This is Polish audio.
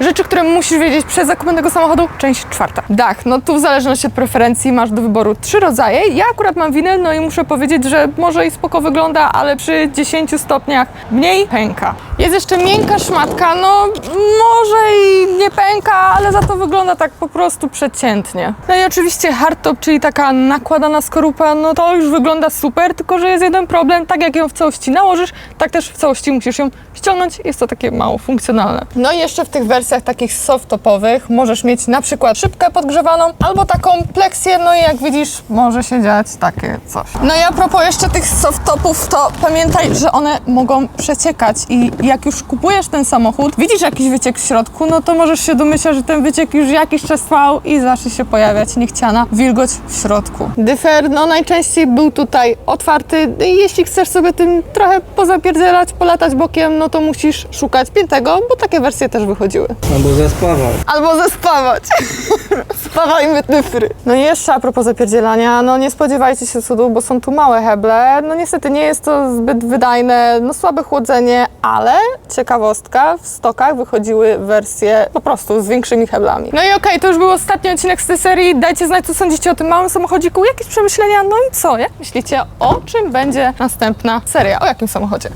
Rzeczy, które musisz wiedzieć przed zakupem tego samochodu, część czwarta. Dach, no tu w zależności od preferencji masz do wyboru trzy rodzaje. Ja akurat mam winyl, no i muszę powiedzieć, że może i spoko wygląda, ale przy 10 stopniach mniej pęka. Jest jeszcze miękka szmatka, no może i nie pęka, ale za to wygląda tak po prostu przeciętnie. No i oczywiście hardtop, czyli taka nakładana skorupa, no to już wygląda super, tylko że jest jeden problem, tak jak ją w całości nałożysz, tak też w całości musisz ją ściągnąć, jest to takie mało funkcjonalne. No i jeszcze w tych wersjach takich soft-topowych możesz mieć na przykład szybkę podgrzewaną albo taką pleksję, no i jak widzisz może się dziać takie coś. No i a propos jeszcze tych soft-topów, to pamiętaj, że one mogą przeciekać i jak już kupujesz ten samochód, widzisz jakiś wyciek w środku, no to możesz się domyślać, że ten wyciek już jakiś czas trwał i zacznie się pojawiać niechciana wilgoć w środku. Dyfer, no najczęściej był tutaj otwarty i jeśli chcesz sobie tym trochę pozapierdzielać, polatać bokiem, no to musisz szukać piętego, bo takie wersje też wychodziły. Albo zaspawał. Albo zespawać. Spawajmy dyfry. No i jeszcze a propos zapierdzielania, no nie spodziewajcie się cudu, bo są tu małe heble. No niestety nie jest to zbyt wydajne, no słabe chłodzenie, ale ciekawostka, w stokach wychodziły wersje po prostu z większymi heblami. No i okej, to już był ostatni odcinek z tej serii. Dajcie znać, co sądzicie o tym małym samochodziku, jakieś przemyślenia, no i co? Jak myślicie, o czym będzie następna seria? O jakim samochodzie?